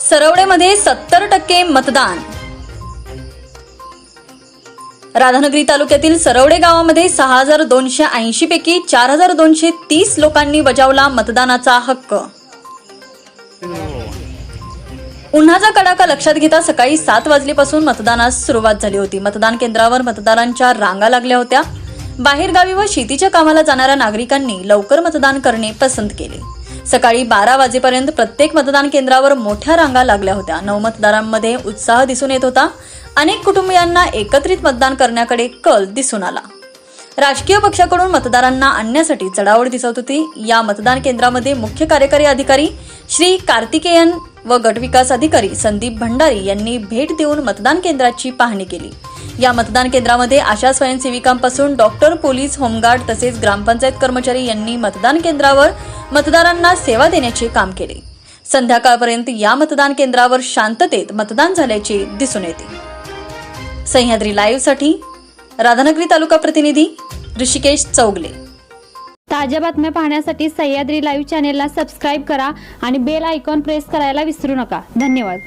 सरवडेमध्ये सत्तर टक्के मतदान. राधानगरी तालुक्यातील सरवडे गावामध्ये सहा हजार दोनशे ऐंशी पैकी चार हजार दोनशे तीस लोकांनी बजावला मतदानाचा हक्क. उन्हाचा कडाका लक्षात घेता सकाळी सात वाजल्यापासून मतदानास सुरुवात झाली होती. मतदान केंद्रावर मतदारांच्या रांगा लागल्या होत्या. बाहेरगावी व शेतीच्या कामाला जाणाऱ्या नागरिकांनी लवकर मतदान करणे पसंत केले. सकाळी बारा वाजेपर्यंत प्रत्येक मतदान केंद्रावर मोठ्या रांगा लागल्या होत्या. नवमतदारांमध्ये उत्साह दिसून येत होता. अनेक कुटुंबियांना एकत्रित मतदान करण्याकडे कल दिसून आला. राजकीय पक्षाकडून मतदारांना आणण्यासाठी चढावड दिसत होती. या मतदान केंद्रामध्ये मुख्य कार्यकारी अधिकारी श्री कार्तिकेयन व गटविकास अधिकारी संदीप भंडारी यांनी भेट देऊन मतदान केंद्राची पाहणी केली. या मतदान केंद्रामध्ये आशा स्वयंसेविकांपासून डॉक्टर पोलीस होमगार्ड तसेच ग्रामपंचायत कर्मचारी यांनी मतदान केंद्रावर मतदारांना सेवा देण्याचे काम केले. संध्याकाळपर्यंत या मतदान केंद्रावर शांततेत मतदान झाल्याचे दिसून येते. सह्याद्री लाईव्हसाठी राधानगरी तालुका प्रतिनिधी ऋषिकेश चौगले. ताज्या बातम्या पाहण्यासाठी सह्याद्री लाईव्ह चॅनेलला सबस्क्राईब करा आणि बेल आयकॉन प्रेस करायला विसरू नका. धन्यवाद.